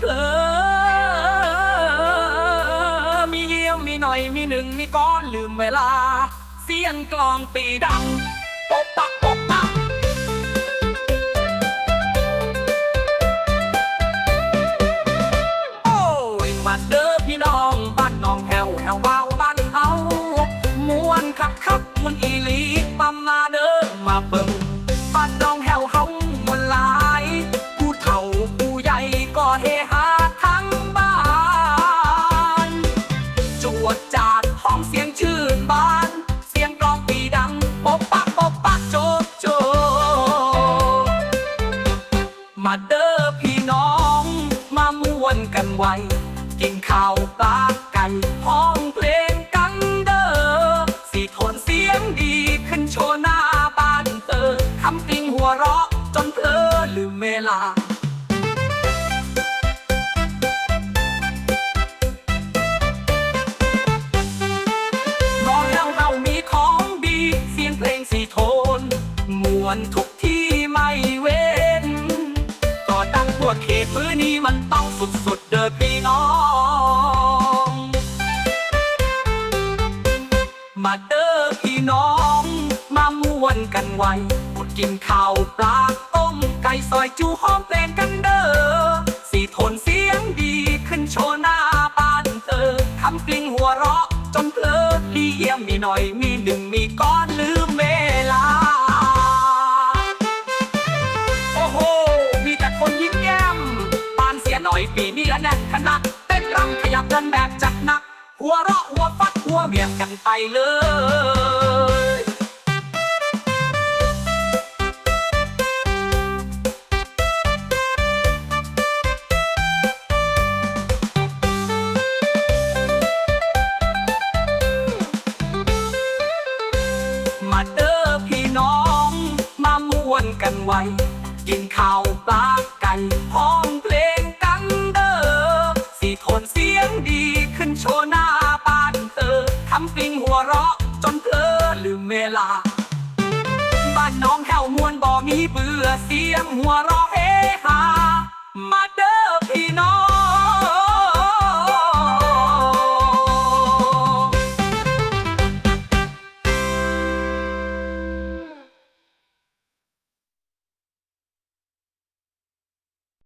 เพลอมีเลี้ยวมีหน่อยมีหนึ่งมีก้อนลืมเวลา เสียงกลองตีดังปบปักปบปักโอ้ยมาเด้อพี่น้อง พี่น้องมาม่วนกันไว้ กินข้าวปลาไก่ห้องเพลงกันเด้อสีโทนเสียงดีขึ้นโชว์หน้าบ้านเตอคำกลิ้งหัวเราะจนเพลอลืมเวลานอนแล้วเรามีของดีเสียงเพลงสีโทนมวนทุก ก็ตั้งพวเขตพื้นนี้มันต้องสุดๆ เด้อพี่น้อง มาเด้อพี่น้อง มาม่วนกันไว้อดกินข้าวปลาต้มไก่ซอยจูหอมเพลงกันเด้อสีโทนเสียงดีขึ้นโชว์หน้าบ้านเธอคำกลิ้งหัวเราะจนเพลิดเลี่ยมมีหน่อยมีหนึ่งมีก้อนลืมเวลา อยปีนี้ละแน่นขนาเต้นรำขยับเดินแบบจัดหนัก หัวเราะหัวฟัดหัวเบียกันไปเลยมาเด้อพี่น้อง มาม่วนกันไว้ กินข้าวปลาไก่ห้องเพลานน้องแถวมวนบ่มีเบื่อเสียงหัวเราะ